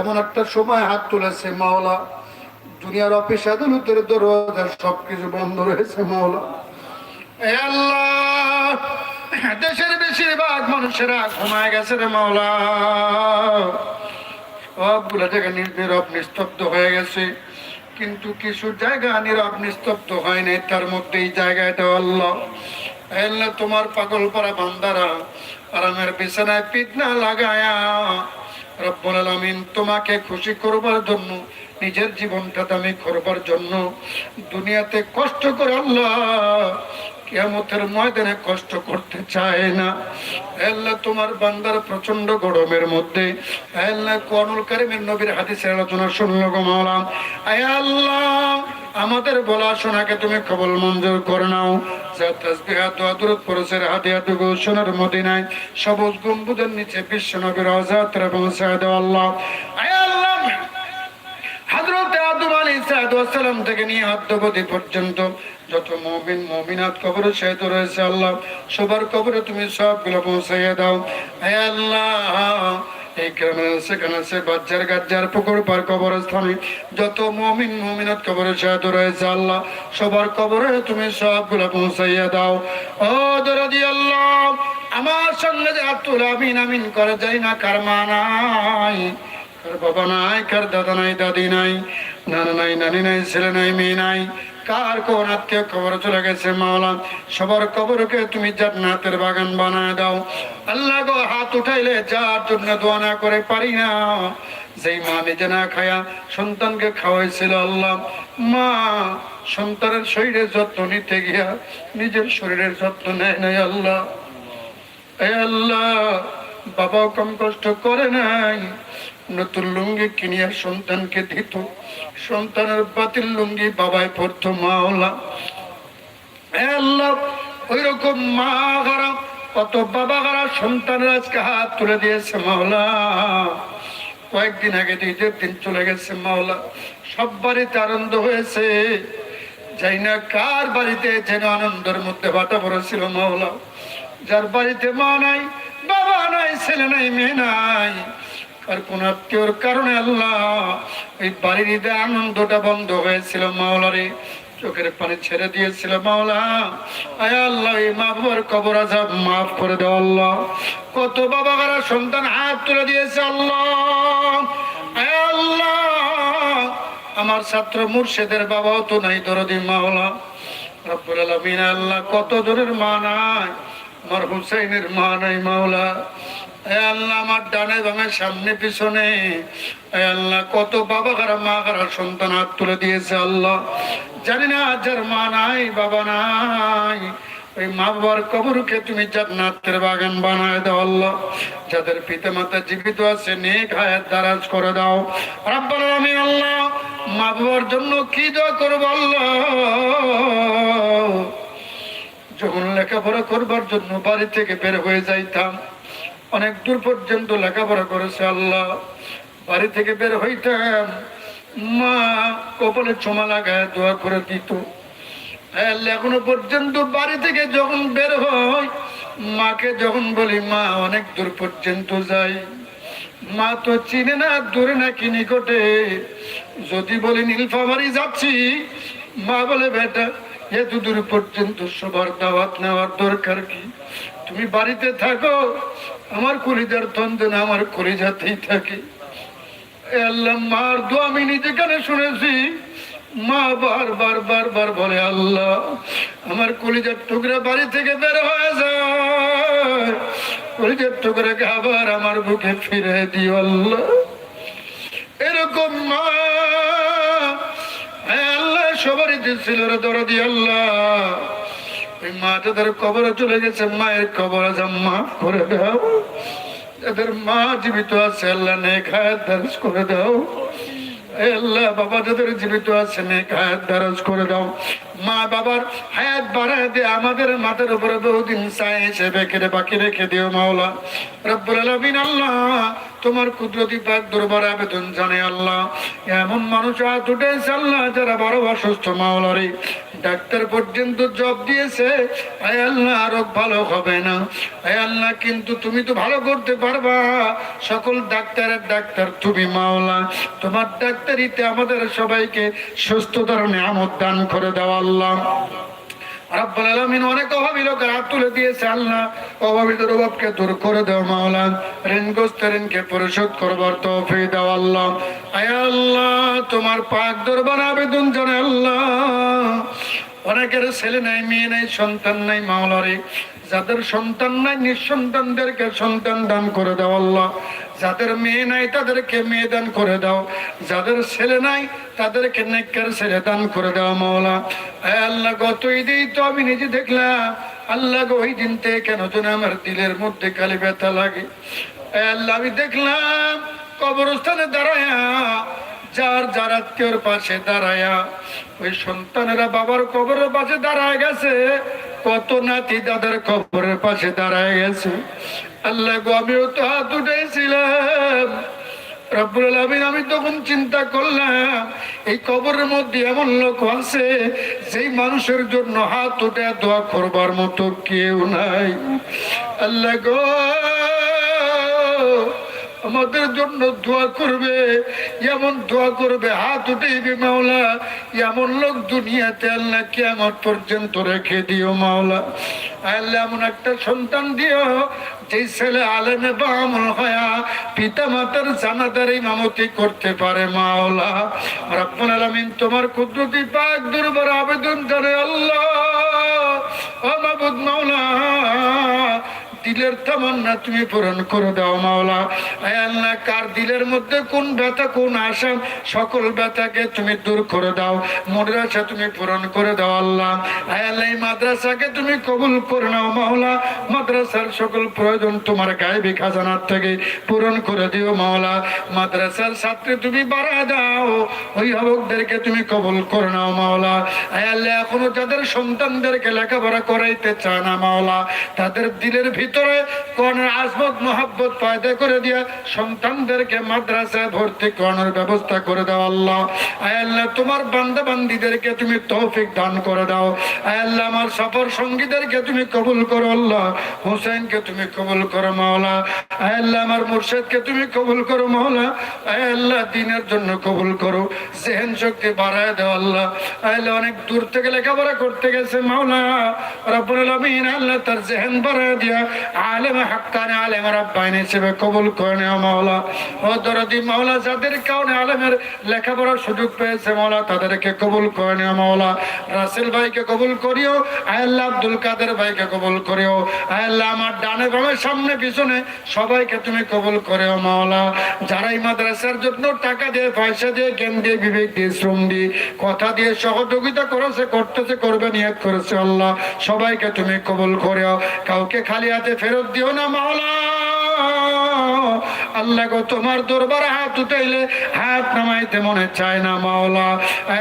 এমন একটা সময় হাত তুলেছে মাওলা। দুনিয়ার অফিস, আদালতের দরজা সবকিছু বন্ধ রয়েছে মাওলা। আল্লাহ, দেশের বেশিরভাগ মানুষেরা ঘুমায় গেছে রে মাওলা। সবগুলো জায়গা নীরব, নিস্তব্ধ হয়ে গেছে। কিন্তু কিছু জায়গা নীরব, নিস্তব্ধ হয় নাই, তার মধ্যে এই জায়গাটা আল্লাহ। আল্লাহ, তোমার পাগল পারা বান্দারা, আরামের বিছানায় পিটনা লাগায়া রব্বুল আলামিন, তোমাকে খুশি করবার জন্য, নিজের জীবনটা দামি করবার জন্য দুনিয়াতে কষ্ট করে আল্লাহ কিয়ামতের ময়দানে কষ্ট করতে চায় না। আল্লাহ তোমার বান্দার প্রচণ্ড গরমের মধ্যে। আল্লাহ কোরআনুল কারিমের নবীর হাদিসের আলোচনা শুনল গো মাওলা আয় আল্লাহ, আমাদের বলা শোনাকে তুমি কবল মঞ্জুর করে নাও। মদিনায়, সবুজ গম্বুদের নিচে বিশ্ব নবীর আজাদ এবং সাহেদ আল্লাহ। আয় আল্লাহ, হযরত আদম আলাইহিস সালাম থেকে নিয়ে অদ্যবধি পর্যন্ত। যত মুমিন, মুমিনাত কবরে শহীদ রয়েছে আল্লাহ, সবার কবরে তুমি সবগুলো পৌঁছাইয়া দাও। হে আল্লাহ, এই সেখানে গাজ্জার যত কবরে রয়েছে আল্লাহ, সবার কবরে তুমি সবগুলো পৌঁছাইয়া দাও। ও দরদি আল্লাহ, আমার সঙ্গে যে আব্দুল আমিন আমিন করে যাই না, কার মানাই কার বাবা নাই, কার দাদা নাই, দাদি নাই, নানা নাই, নানি নাই, ছেলে নাই, মেয়ে নাই কার কোন আত্মীয় কবর চলে গেছে মাওলা? সবার কবরকে তুমি জান্নাতের বাগান বানায় দাও। আল্লাহ গো, হাত উঠাইলে যার জন্য দোয়া না করে পারি না। যেই মা নিজে না খায়া সন্তানকে খাওয়াইছিল আল্লাহ, মা সন্তানের শরীরের যত্ন নিতে গিয়া নিজের শরীরের যত্ন নেয় নাই আল্লাহ। আল্লাহ, বাবাও কম কষ্ট করে নাই নতুন লুঙ্গি কিনিয়া সন্তানকে দিত। সন্তানের বাতিল লুঙ্গি বাবাই পড়তো মাওলা। ওই রকম মা কত বাবা সন্তানের আজকে হাত তুলে দিয়েছে মাওলা। কয়েকদিন আগে দিন চলে গেছে মাওলা। সব বাড়িতে আনন্দ হয়েছে। যাই না কার বাড়িতে যেন আনন্দের মধ্যে বাটা পড়েছিল মাওলা। যার বাড়িতে মা নাই, বাবা নাই, ছেলে নাই, মেয়ে নাই আর কোন আত্মীয়র কারণে আল্লাহ এই বাড়ির ঈদে আনন্দটা বন্ধ হয়েছিল মাওলারে। চোখের পানি ছেড়ে দিয়েছিল সন্তান হাত তুলে দিয়েছে আল্লাহ। আল্লাহ, আমার ছাত্র মুর্শেদের বাবাও তো নাই দরদি মাওলা। আলামিন, আল্লাহ কত জনের মা নাই, আমার হুসাইনের মা নাই মাওলা। সামনে পিছনে। কত বাবা মা সন্তান তুলে দিয়েছে আল্লাহ। কবরকে তুমি জান্নাতের বাগান বানায় দাও আল্লাহ। যাদের পিতা মাতা জীবিত আছে, নেক হায়াত করে দাও। আলামিন আল্লাহ মা বাবার জন্য কি দোয়া করব আল্লাহ? যখন লেখাপড়া করবার জন্য বাড়ি থেকে বের হয়ে যাইতাম অনেক দূর পর্যন্ত লেখাপড়া করেছে আল্লাহ। বাড়ি থেকে বের হইতাম মা কপালে চমা লাগায় দোয়া করে দিত। হ্যাঁ, এখনও পর্যন্ত বাড়ি থেকে যখন বের হয় মাকে যখন বলি মা অনেক দূর পর্যন্ত যাই। মা তো চিনে না দূরে নাকি নিকটে। যদি বলি নীলফামারি যাচ্ছি। মা বলে বেটা এত দূর পর্যন্ত সবার দাওয়াত নেওয়ার দরকার কি? তুমি বাড়িতে থাকো, আমার কলিজার তন্দন আমার কলিজাতেই থাকে। শুনেছি। মা বার বার বার বার বলে, আল্লাহ, আমার কলিজার টুকরা বাড়ি থেকে বের হয়ে যায়। কলিজার টুকরাকে আবার আমার বুকে ফিরে দিও, আল্লাহ। এরকম মা দিচ্ছিল রে দরদি আল্লাহ। ওই মা চলে গেছে, মায়ের কবর জাম্মা করে দাও। যাদের মা জীবিত আছে, আল্লাহ নে দারাজ করে দাও। আল্লাহ, বাবা যাদের জীবিত আছে হায়াত দারাজ করে দাও। মা বাবার হায়াত বাড়ায় দিয়ে আমাদের মাথার উপরে বহুদিন চাই হিসেবে কেড়ে বাকি রেখে দিও মাওলা। রব্বুল আলামিন আল্লাহ, তোমার কুদরতি পাক দরবার আবেদন জানে আল্লাহ। এমন মানুষ হাত উঠেছে আল্লাহ যারা বড় অসুস্থ মাওলারে ডাক্তার পর্যন্ত জব দিয়েছে, আয় আল্লাহ আরও ভালো হবে না। আয় আল্লাহ, কিন্তু তুমি তো ভালো করতে পারবা। সকল ডাক্তারের ডাক্তার তুমি মাওলা। তোমার ডাক্তারিতে আমাদের সবাইকে সুস্থতার নিয়ামত দান করে দাও আল্লাহ। অনেক অভাবী লোকের তুলে দিয়েছে আল্লাহ। অভাবীদের অভাবকে দূর করে দাও মাওলা ঋণগ্রস্ত ঋণকে পরিশোধ করবার তৌফিক দাও আল্লাহ। আয় আল্লাহ, তোমার পাক দরবার আবেদন জানে অনেকের ছেলে নাই, মেয়ে নাই, সন্তান নাই, মাওলারে। যাদের সন্তান নাই, নিঃসন্তানদেরকে সন্তান দান করে দাও আল্লাহ। যাদের মেয়ে নাই, তাদেরকে মেয়ে দান করে দাও। যাদের ছেলে নাই, তাদেরকে নেককার ছেলে দান করে দাও মাওলা। আল্লাহ গত ঈদেই তো আমি নিজে দেখলাম। আল্লাহ গো, ওই দিন থেকে কেন যেন আমার দিলের মধ্যে খালি ব্যথা লাগে। আল্লাহ, আমি দেখলাম কবরস্থানে দাঁড়ায়া যার যার আত্মীয়র পাশে দাঁড়ায়া, ওই সন্তানেরা বাবার কবরের পাশে দাঁড়ায় গেছে, কত নাতি দাদার কবরের পাশে দাঁড়ায় গেছে। আল্লাহ গো, আমিও তো হাত উঠেছিলাম। আমি তখন চিন্তা করলাম, এই কবরের মধ্যে এমন লোক আছে, যেই মানুষের জন্য হাত উঠে দোয়া করবার মতো কেউ নাই। আল্লাহ গো আমাদের জন্য দোয়া করবে, এমন দোয়া করবে, হাত উঠেইবে মাওলা। এমন লোক দুনিয়াতে আল্লাহ কেমন পর্যন্ত রেখে দিও মাওলা। আল্লাহ এমন একটা সন্তান দিও যেই ছেলে আলেমে বা আমল হয়া পিতা মাতার জানাদার ইমামতি করতে পারে মাওলা। রব্বুল আলামিন তোমার কুদরতি পাক দুর্বার আবেদন করে আল্লাহ। মাবুদ মাওলা দিলের তামান্না তুমি পূরণ করে দাও, মাওলা। আয় আল্লাহ, কার দিলের মধ্যে কোন ব্যথা, কোন আশা, সকল ব্যথাকে তুমি দূর করে দাও মনের তুমি পূরণ করে দাও, আল্লাহ। আয় আল্লাহ, এই মাদ্রাসাকে তুমি কবুল করে নাও, মাওলা। মাদ্রাসার সকল প্রয়োজন তোমার গায়েবী খাজানার থেকে পূরণ করে দিও, মাওলা। মাদ্রাসার ছাত্রী তুমি বাড়া দাও, অভিভাবকদেরকে তুমি কবুল করে নাও, মাওলা। আয় আল্লাহ, এখনও যাদের সন্তানদেরকে লেখাপড়া করাইতে চায় না, মাওলা, তাদের দিলের ভিতরে কোন আজমত মোহাব্বত পয়দা করে দিয়া সন্তানদেরকে মাদ্রাসায় ভর্তি করানোর ব্যবস্থা করে দাও আল্লাহ। আয় আল্লাহ, তোমার বান্দা বান্দিদেরকে তুমি তৌফিক দান করে দাও। আয় আল্লাহ, আমার সফর সঙ্গীদেরকে তুমি কবুল করো আল্লাহ। হোসেনকে তুমি কবুল করো মাওলা। আয় আল্লাহ, আমার মুর্শেদকে তুমি কবুল করো মাওলা। আয় আল্লাহ, দিনের জন্য কবুল করো। জেহেন শক্তি বাড়ায় দাও আল্লাহ। আয় আল্লাহ, অনেক দূর থেকে লেখাপড়া করতে গেছে মাওলা। রব্বুল আলামিন, আল্লাহ তার জেহেন বাড়ায় দিয়া আলেম হাক্কানে আলেম রাব্বাইন হিসেবে কবুল করে নেওয়া মাওলা। ও দরদি মাওলা, যাদের কারণে আলেমের লেখাপড়ার সুযোগ পেয়েছে মাওলা, তাদেরকে কবুল করে নেওয়া মাওলা। রাসেল ভাইকে কবুল করিও, আয়াল্লাহ আব্দুল কাদের ভাইকে কবুল করিও। আয়াল্লাহ, আমার ডানে বামে সামনে পিছনে সবাইকে তুমি কবুল করিও মাওলা। যারা এই মাদ্রাসার জন্য টাকা দিয়ে, পয়সা দিয়ে, জ্ঞান দিয়ে, বিবেক দিয়ে, শ্রম দিয়ে, কথা দিয়ে সহযোগিতা করেছে, করতেছে, করবে, নিয়ত করেছে আল্লাহ। সবাইকে তুমি কবুল করেও। কাউকে খালি হাতে ফেরত দিও না মাওলা। আল্লাহ গো, তোমার দরবারে হাত উঠাইলে হাত নামাইতে মনে চায় না মাওলা।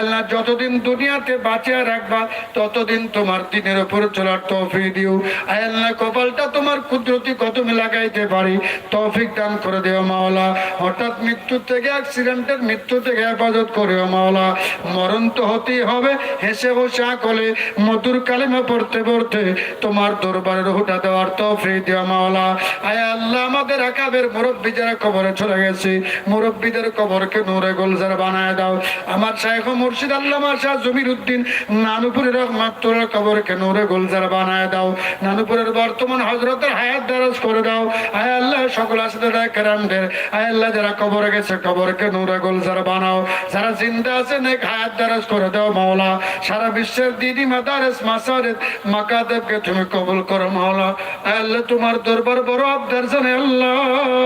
আল্লাহ, যতদিন দুনিয়াতে বাঁচিয়ে রাখবা, ততদিন তোমার দিনের উপর চলার তৌফিক দিও। আল্লাহ, কপালটা তোমার কুদরতি কদমে লাগাইতে পারি। তৌফিক দান করে দিও মাওলা। হঠাৎ মৃত্যু থেকে, অ্যাক্সিডেন্টের মৃত্যু থেকে হেফাজত করিও মাওলা। মরণ তো হতেই হবে, হেসে বসে আকলে মধুর কালিমা পড়তে পড়তে তোমার দরবারের হুটা দেওয়ার তৌফিক দেওয়া মাওলা। আয় আল্লাহ, আমাদের আকাবের মুরব্বী যারা কবরে চলে গেছে। মুরব্বীদের কবরকে নূরে গোলজার বানায় দাও। আমার শাইখ মুর্শিদ আল্লামা শাহ জমির উদ্দিন নানুপুরের রহমাতুল্লাহ কবরকে নূরে গোলজার বানায় দাও। নানুপুরের বর্তমান হজরতের হায়াত দারাজ করে দাও। আয় আল্লাহ, সকল আসতে কেরামদের, আয় আল্লাহ, যারা কবরে গেছে, কবরকে নূরে গোলজার বানাও। যারা জিন্দা আছে, নেক হায়াত দারাজ করে দাও, মাওলা। সারা বিশ্বের দিদি, মাদারেস, মাসারেদ, মাকাদেবকে তুমি কবুল করো, মাওলা। আয় আল্লাহ, তোমার দরবার বড় আবদার জানে আল্লাহ।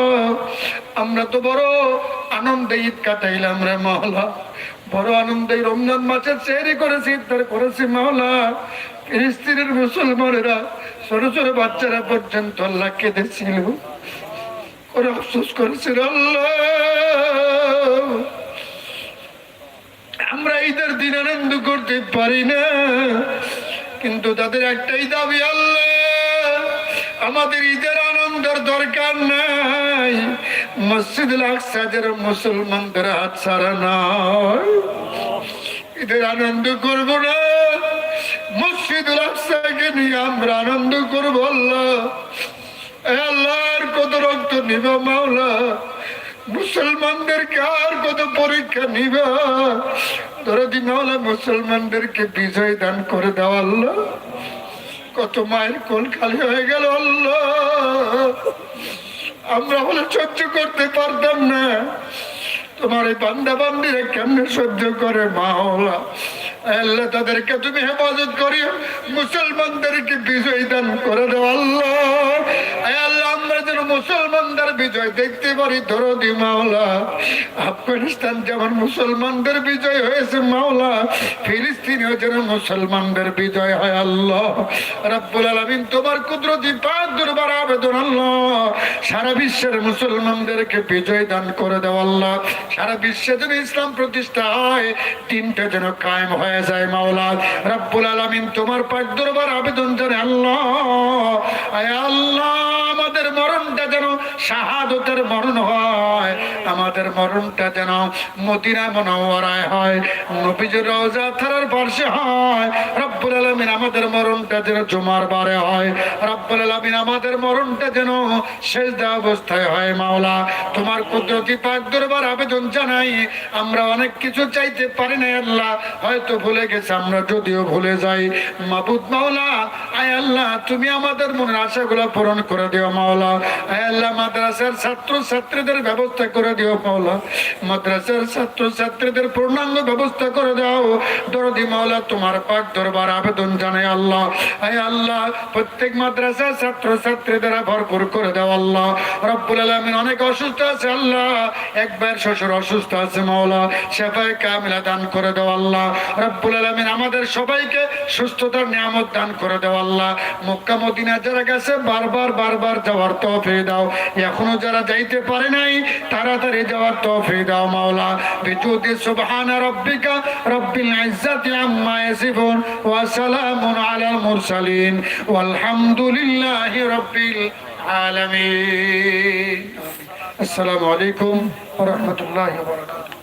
আমরা তো বড় আনন্দে ঈদ কাটাইলাম রে মাওলা। বড় আনন্দে রমজান মাসের চেহারি করেছি, ইফতার করেছি মাওলা। ফিলিস্তিনের মুসলমানেরা ছোট ছোট বাচ্চারা পর্যন্ত আল্লাহ কেঁদেছিল। ওরা আফসোস করেছিল, আল্লাহ, আমরা ঈদের দিন আনন্দ করতে পারি না। কিন্তু তাদের একটাই দাবি, আল্লাহ, আমাদের ঈদের আনন্দের দরকার নাই। মসজিদ আকসা যেন মুসলমানদের হাত ছাড়া নয় ঈদের আনন্দ করব না। মসজিদুল আকসাকে নিয়ে আমরা আনন্দ করব আল্লাহ। আল্লাহর কত রক্ত নিব মাওলা। মুসলমানদেরকে আর কত পরীক্ষা নিব। দরদি মাওলা, মুসলমানদেরকে বিজয় দান করে দাও আল্লাহ। কত মায়ের কোল খালি হয়ে গেল আল্লাহ। আমরা হলে সহ্য করতে পারতাম না। তোমার এই বান্দা বান্দিরা কেমনে সহ্য করে মাওলা? আল্লাহ তাদেরকে তুমি হেফাজত করিও, মুসলমানদেরকে বিজয় দান করে দাও আল্লাহ আয় আল্লাহ আমরা যেন মুসলমানদের বিজয় দেখতে পারি দরদি মাওলা। আফগানিস্তান যেমন মুসলমানদের বিজয় হয়েছে মাওলা, ফিলিস্তিনেও যেন মুসলমানদের বিজয় হয় আল্লাহ। রাব্বুল আলামিন তোমার কুদরতি দরবার আবেদন আল্লাহ। সারা বিশ্বের মুসলমানদেরকে বিজয় দান করে দাও আল্লাহ। সারা বিশ্বে যেন ইসলাম প্রতিষ্ঠা হয় তিনটা যেন কায়েম হয়ে যায় মাওলা। রাব্বুল আলামিন তোমার পাক, দরবার আবেদন জানে আল্লাহ। আয় আল্লাহ শাহাদতের মরণ হয়। আমাদের মরণটা যেন মদিনা মনোয়ারায় হয়। নবীজের রওজা থারার পার্শ্বে হয়। রব্বুল আলামিন আমাদের মরণটা যেন জুমার বারে হয়। রব্বুল আলামিন আমাদের মরণটা যেন শেষদা অবস্থায় হয়, মাওলা। তোমার কুদরতি পাক দরবার আবেদন জানাই, আমরা অনেক কিছু চাইতে পারি না আল্লাহ। হয়তো ভুলে গেছে, আমরা যদিও ভুলে যাই। মাবুদ মাওলা, আয় আল্লাহ, তুমি আমাদের মনের আশাগুলো পূরণ করে দিও, মাওলা। আয় আল্লাহ মাদ্রাসার ছাত্র ছাত্রীদের ব্যবস্থা করে দিও মাওলা। মাদ্রাসার ছাত্র ছাত্রীদের পূর্ণাঙ্গ ব্যবস্থা করে দাও। দরদি মাওলা, তোমার পাক দরবার আবেদন জানাই আল্লাহ। আয় আল্লাহ, প্রত্যেক মাদ্রাসার ছাত্র ছাত্রীদের ভরপুর করে দাও আল্লাহ। রব্বুল আলামিন অনেক অসুস্থ আছে আল্লাহ। একবার শ্বশুর অসুস্থ আছে মাওলা। সেফায় কামিলা দান করে দাও আল্লাহ। রব্বুল আলামিন আমাদের সবাইকে সুস্থতার নিয়ামত দান করে দাও আল্লাহ। মক্কা, মদিনা যারা গেছে, বারবার বারবার যাওয়ার তৌফিক দাও। এখনও যারা যাইতে পারে নাই, তাড়াতাড়ি যাওয়ার তৌফিক দাও মাওলা। বিজুদি সুবহান রব্বিকা রব্বিল ইজ্জাতি আম্মা ইয়াসিফুন ওয়া সালামুন আলাল মুরসালিন। ওয়ালহামদুলিল্লাহি রব্বিল আলামিন। আসসালামু আলাইকুম ওয়া রাহমাতুল্লাহি ওয়া বারাকাতুহু।